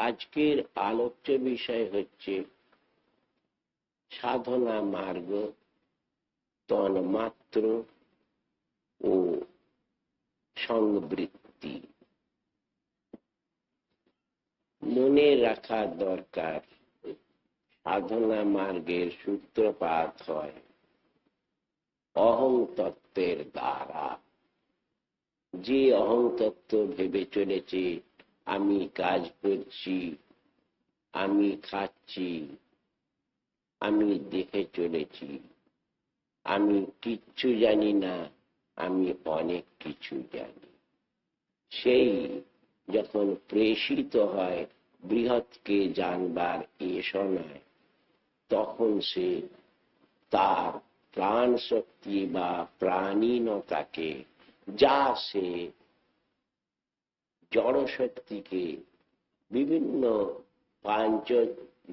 আজকের আলোচ্য বিষয় হচ্ছে সাধনা মার্গ, তন্মাত্র ও সংবৃত্তি। মনে রাখা দরকার, সাধনা মার্গের সূত্রপাত হয় অহং তত্ত্বের দ্বারা। যে অহং তত্ত্ব ভেবে চলেছে আমি কাজ করছি, আমি খাচ্ছি, আমি দেখে চলেছি। আমি কিচ্ছু জানি না, আমি অনেক কিছু জানি। সেই যখন প্রেষিত হয় বৃহৎকে জানবার এসনায় তখন সে তার প্রাণ শক্তি বা প্রাণীনতাকে যা সে জড় শক্তিকে বিভিন্ন পাঞ্চ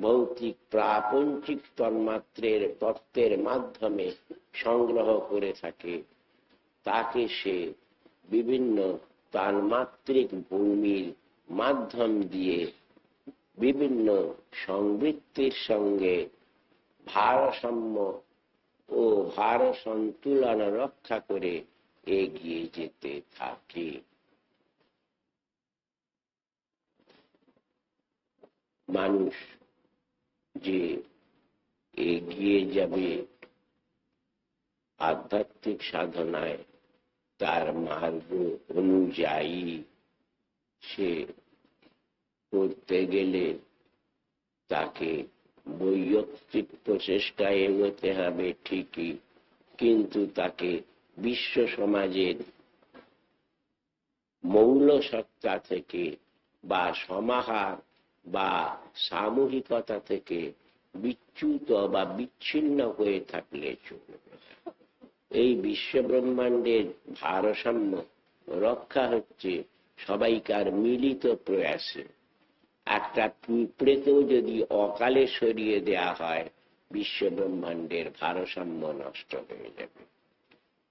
ভৌতিক প্রাপঞ্চিক তন্মাত্রের তত্ত্বের মাধ্যমে সংগ্রহ করে থাকে, তাকে সে বিভিন্ন তান্মাত্রিক ভূমির মাধ্যম দিয়ে বিভিন্ন সংবৃত্তির সঙ্গে ভারসাম্য ও ভার সন্তুলন রক্ষা করে এগিয়ে যেতে থাকে। মানুষ যে এগিয়ে যাবে আধ্যাত্মিক সাধনায়, তার মার্গ অনুযায়ী সে করতে গেলে তাকে বৈয়ক্তিক প্রচেষ্টায় এগোতে হবে ঠিকই, কিন্তু তাকে বিশ্ব সমাজের মৌল সত্তা থেকে বা সমাহার বা সামূহিকতা থেকে বিচ্যুত বা বিচ্ছিন্ন হয়ে থাকলে এই বিশ্ব ব্রহ্মাণ্ডের ভারসাম্য রক্ষা হচ্ছে সবাইকার মিলিত প্রয়াসে। একটা পিঁপড়েকেও যদি অকালে সরিয়ে দেয়া হয় বিশ্ব ব্রহ্মাণ্ডের ভারসাম্য নষ্ট হয়ে যাবে।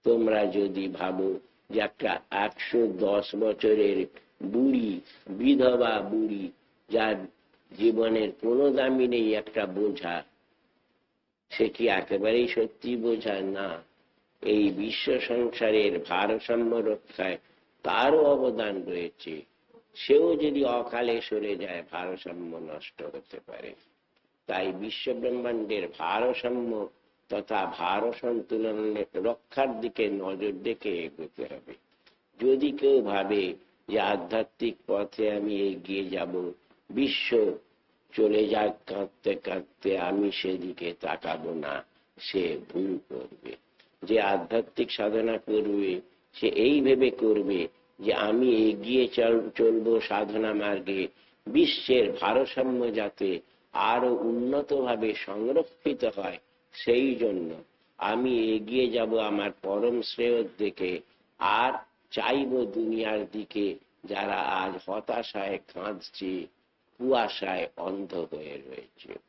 তোমরা যদি ভাবো যে একটা একশো দশ বছরের বুড়ি, বিধবা বুড়ি যার জীবনের কোনো দামি নেই একটা বোঝা, সে কি একেবারেই সত্যি বোঝা? না। এই বিশ্ব সংসারের ভারসাম্য রক্ষায় তারও অবদান রয়েছে। সেও যদি অকালে সরে যায়, ভারসাম্য নষ্ট হতে পারে। তাই বিশ্ব ব্রহ্মাণ্ডের ভারসাম্য তথা ভার সন্তুলন রক্ষার দিকে নজর দেখে এগোতে হবে। যদি কেউ ভাবে যে আধ্যাত্মিক পথে আমি এগিয়ে যাব বিশ্ব চলে যাক কাঁদতে কাঁদতে, আমি সেদিকে তাকাবো না, সে ভুল করবে। যে আধ্যাত্মিক সাধনা করবে, সে এই ভেবে করবে যে আমি এগিয়ে চলবো সাধনা মার্গে। বিশ্বের ভারসাম্য যাতে আরও উন্নতভাবে সংরক্ষিত হয়, সেই জন্য আমি এগিয়ে যাব আমার পরম শ্রেয়র দিকে আর চাইব দুনিয়ার দিকে, যারা আজ হতাশায় কাঁদছে। কুয়াশায় অন্ধ হয়ে রয়েছে।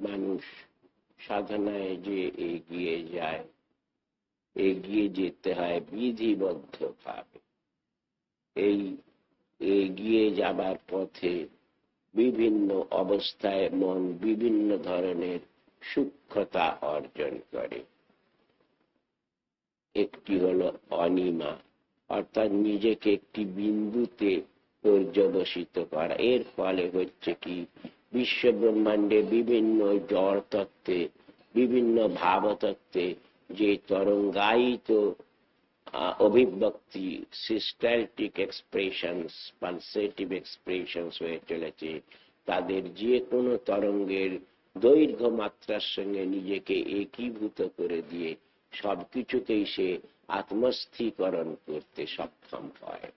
মানুষ সাধনায় যে এগিয়ে যায়, এগিয়ে যেতে হয় বিধিবদ্ধ ভাবে এই এগিয়ে যাবার পথে বিভিন্ন অবস্থায় মন বিভিন্ন ধরনের সূক্ষ্মতা অর্জন করে। একটি হলো অনিমা। অর্থাৎ নিজেকে একটি বিন্দুতে পর্যবসিত করা। এর ফলে হচ্ছে কি বিশ্ব ব্রহ্মাণ্ডে বিভিন্ন জড় তত্ত্বে বিভিন্ন ভাবতত্ত্বে যে তরঙ্গায়িত অভিব্যক্তি সিস্টালটিক এক্সপ্রেশনস পালসেটিভ এক্সপ্রেশনস হয়ে চলেছে, তাদের যে কোনো তরঙ্গের দৈর্ঘ্য মাত্রার সঙ্গে নিজেকে একীভূত করে দিয়ে সবকিছুতেই সে আত্মস্থীকরণ করতে সক্ষম হয়।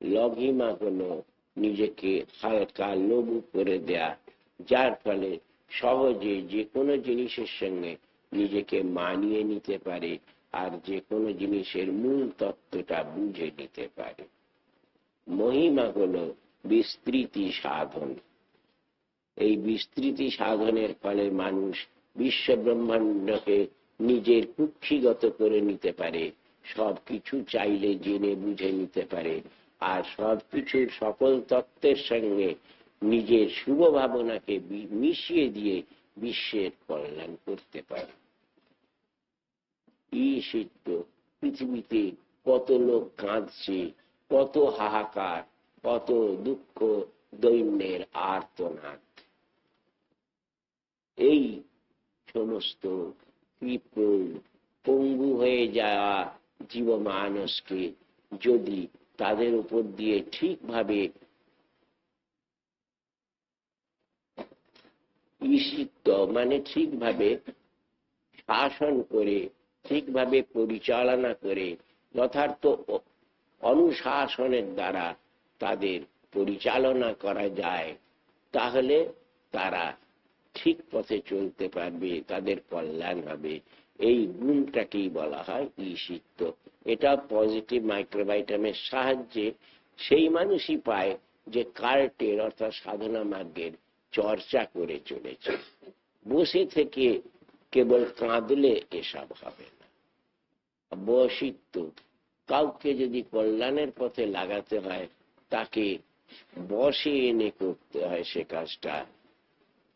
লঘিমা হলো নিজেকে হালকা লঘু করে দেয়া, যার ফলে সহজে যে কোনো জিনিসের সঙ্গে নিজেকে মানিয়ে নিতে পারে আর যে কোনো জিনিসের মূল তত্ত্বটা বুঝে নিতে পারে। মহিমা হলো বিস্তৃতি সাধন। এই বিস্তৃতি সাধনের ফলে মানুষ বিশ্ব ব্রহ্মাণ্ডকে নিজের কুক্ষিগত করে নিতে পারে সব কিছু চাইলে জেনে বুঝে নিতে পারে, আর সব কিছুর সকল তত্ত্বের সঙ্গে নিজের শুভ ভাবনাকে মিশিয়ে দিয়ে বিশ্বের কল্যাণ করতে পারে। ঈশিত্ব পৃথিবীতে কত লোক কাঁদছে, কত হাহাকার, কত দুঃখ, দৈন্যের আর্তনাদ। এই সমস্ত কৃপণ, পঙ্গু হয়ে যাওয়া জীব মানুষকে যদি তাদের উপর দিয়ে ঠিকভাবে ঈশিত্ব মানে ঠিকভাবে শাসন করে, ঠিকভাবে পরিচালনা করে, যথার্থ অনুশাসনের দ্বারা তাদের পরিচালনা করা যায়, তাহলে তারা ঠিক পথে চলতে পারবে, তাদের কল্যাণ হবে। এই গুণটাকেই বলা হয় ঈশিত্ব এটা পজিটিভ মাইক্রোবাইটামের সাহায্যে সেই মানুষই পায় যে কার্টের অর্থাৎ সাধনা মার্গের চর্চা করে চলেছে। বসে থেকে কেবল কাঁদলে এসব হবে না। বসিত্ব। কাউকে যদি কল্যাণের পথে লাগাতে হয়, তাকে বসে এনে করতে হয় সে কাজটা।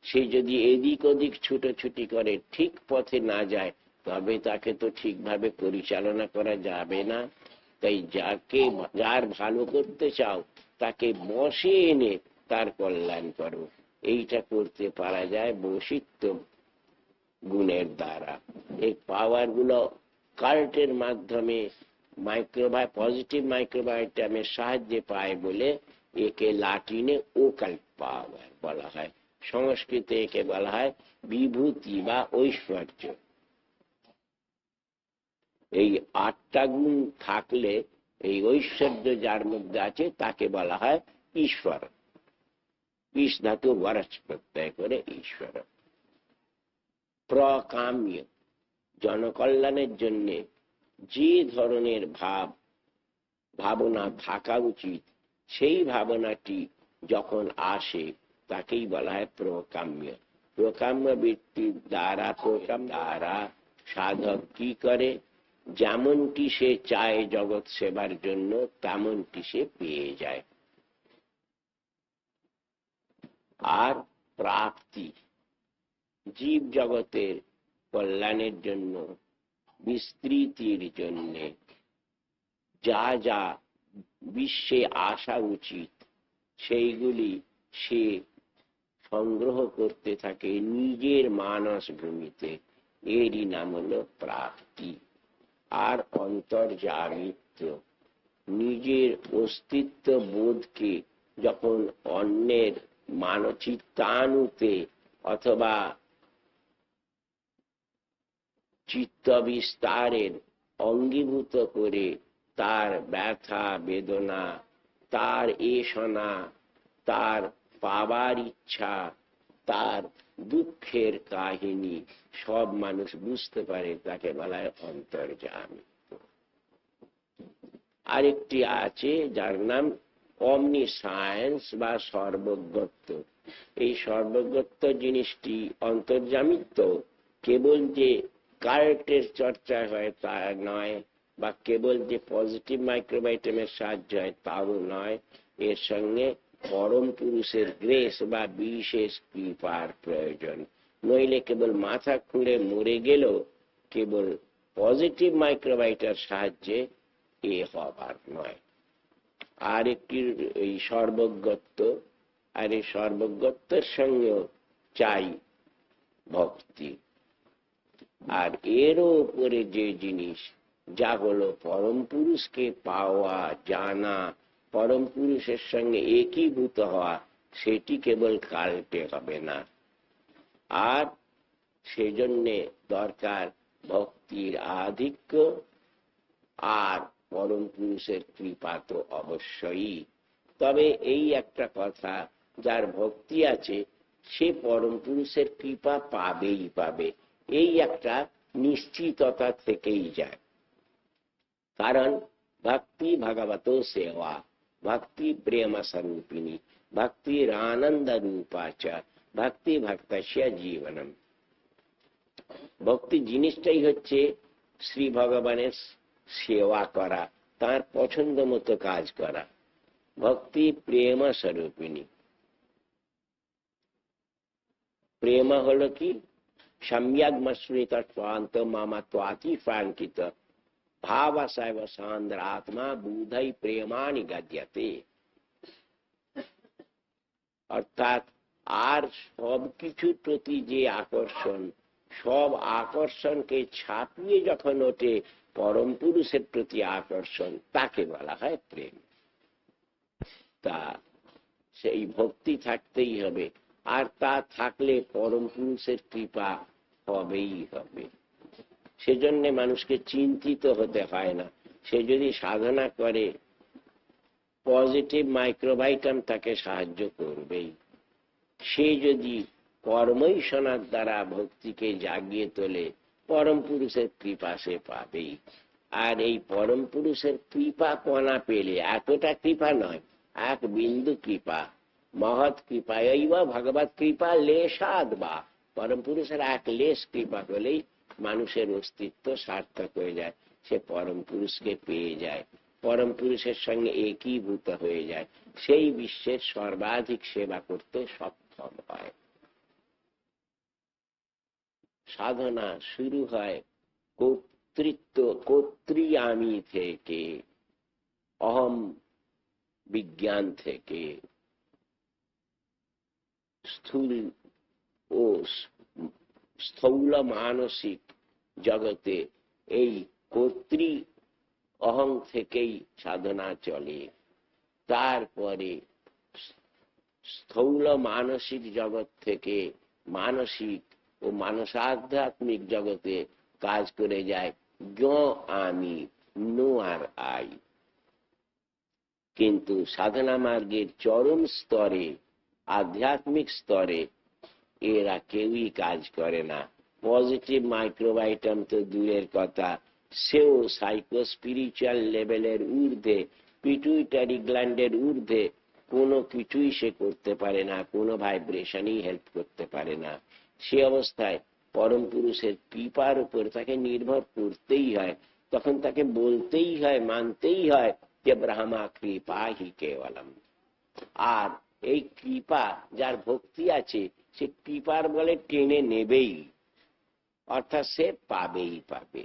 সে যদি এদিক ওদিক ছুটোছুটি করে, ঠিক পথে না যায়, তবে তাকে তো ঠিকভাবে পরিচালনা করা যাবে না। তাই যাকে, যার ভালো করতে চাও, তাকে বসে এনে তার কল্যাণ করো। এইটা করতে পারা যায় বসিত্ব গুণের দ্বারা। এই পাওয়ারগুলো কাল্টের মাধ্যমে মাইক্রোবায়, পজিটিভ মাইক্রোবায়োটামের সাহায্যে পায় বলে একে লাটিনে ওকাল্ট পাওয়ার বলা হয়। সংস্কৃতে একে বলা হয় বিভূতি বা ঐশ্বর্য। এই আটটা গুণ থাকলে এই ঐশ্বর্য যার মধ্যে আছে তাকে বলা হয় ঈশ্বর। ইস ধাতু বরস প্রত্যয় করে ঈশ্বর। প্রকাম্য জনকল্যাণের জন্য যে ধরনের ভাব, ভাবনা থাকা উচিত, সেই ভাবনাটি যখন আসে তাকেই বলা হয় প্রকাম্য। প্রকাম্য বৃত্তির দ্বারা প্রকাম দ্বারা সাধক কি করে? যেমনটি সে চায় জগৎ সেবার জন্য, তেমনটি সে পেয়ে যায়। আর প্রাপ্তি। জীব জগতের কল্যাণের জন্য, বিস্তৃতির জন্যে যা যা বিশ্বে আসা উচিত, সেইগুলি সে সংগ্রহ করতে থাকে নিজের মানস ভূমিতে এরই নাম হলো প্রাপ্তি আর অন্তর্জামিত্ব নিজের অস্তিত্ব বোধকে যখন অন্যের মানচিত্তানুতে অথবা চিত্ত বিস্তারের অঙ্গীভূত করে তার ব্যথা, বেদনা, তার এসনা তার পাবার ইচ্ছা, তার দুঃখের কাহিনী সব মানুষ বুঝতে পারে, তাকে বলা হয় অন্তর্জামী আরেকটি আছে যার নাম অমনি সায়েন্স বা সর্বজ্ঞত্ব। এই সর্বজ্ঞত্ব জিনিসটি অন্তর্জামিত্ব কেবল যে কার্টের চর্চা হয় তা নয়, বা কেবল যে পজিটিভ মাইক্রোবাইটেমের সাহায্য হয় তাও নয়, এর সঙ্গে পরম পুরুষের গ্রেস বা বিশেষ কৃপার প্রয়োজন। নইলে কেবল মাথা খুঁড়ে মরে গেল কেবল পজিটিভ মাইক্রোবাইটার সাহায্যে এ হবার নয়। আর একটি এই সর্বজ্ঞত্ব, আর এই সর্বজ্ঞত্বের সঙ্গেও চাই ভক্তি। আর এরও উপরে যে জিনিস, যা হলো পরম পুরুষকে পাওয়া, জানা পরম পুরুষের সঙ্গে একীভূত হওয়া, সেটি কেবল কাল্পে হবে না। আর সেজন্যে দরকার ভক্তির আধিক্য, আর পরম পুরুষের কৃপা তো অবশ্যই। তবে এই একটা কথা, যার ভক্তি আছে, সে পরম পুরুষের কৃপা পাবেই পাবে। এই একটা নিশ্চিততা থেকেই যায়। কারণ ভক্তি ভগবত সেবা প্রেম স্বরূপিণী ভক্তির আনন্দ রূপাচ ভক্তি ভক্তস্য জীবনম ভক্তি জিনিসটাই হচ্ছে শ্রী ভগবানের সেবা করা, তার পছন্দ মতো কাজ করা। ভক্তি প্রেম স্বরূপিণী প্রেম হলো কি? সম্যগ্মশ্রিত স্বান্ত মামা ত্বাতি ফ্রাঙ্কিত সান্দ্র আত্মা বুধই প্রেমানি গদ্যতে অর্থাৎ আর সব কিছুর প্রতি যে আকর্ষণ সব আকর্ষণকে ছাপিয়ে যখন ওঠে পরম পুরুষের প্রতি আকর্ষণ তাকে বলা হয় প্রেম তা সেই ভক্তি থাকতেই হবে আর তা থাকলে পরম পুরুষের কৃপা হবেই হবে সেজন্য মানুষকে চিন্তিত হতে হয় না। সে যদি সাধনা করে পজিটিভ মাইক্রোভাইটাম তাকে সাহায্য করবেই। সে যদি কর্মৈষণার দ্বারা ভক্তিকে জাগিয়ে তোলে, পরম পুরুষের কৃপা সে পাবেই। আর এই পরম পুরুষের কৃপা কণা পেলে এতটা কৃপা নয়, এক বিন্দু কৃপা, মহৎ কৃপা এই বা ভগবত কৃপা লেশাদ বা। পরম পুরুষের এক লেশ কৃপা হলেই মানুষের অস্তিত্ব সার্থক হয়ে যায়, সে পরম পুরুষকে পেয়ে যায়। পরম পুরুষের সঙ্গে একীভূত হয়ে যায়। সেই বিশ্বের সর্বাধিক সেবা করতে সক্ষম হয়। সাধনা শুরু হয় কর্তৃত্ব কর্তৃ আমি থেকে, অহম বিজ্ঞান থেকে। স্থূল ও স্থূল মানসিক জগতে এই কর্তৃ অহং থেকেই সাধনা চলে। তারপরে স্থূল মানসিক জগৎ থেকে মানসিক ও মানসাধ্যাত্মিক জগতে কাজ করে যায় য আমি, নো আর আই। কিন্তু সাধনা মার্গের চরম স্তরে, আধ্যাত্মিক স্তরে এরা কেউই কাজ করে না। পজিটিভ মাইক্রোবাইটাম তো দূরের কথা। সেও সাইকো স্পিরিচুয়াল লেভেলের ঊর্ধ্বে পিটুইটারি গ্ল্যান্ডের ঊর্ধ্বে, কোনো কিছুই সে করতে পারে না, কোনো ভাইব্রেশনই হেল্প করতে পারে না। সে অবস্থায় পরম পুরুষের কৃপার উপর তাকে নির্ভর করতেই হয়। তখন তাকে বলতেই হয়, মানতেই হয় যে ব্রহ্মা কৃপা হি কেবলম। আর এই কৃপা যার ভক্তি আছে সে কৃপার বলে টেনে নেবেই। অর্থাৎ সে পাবেই পাবে।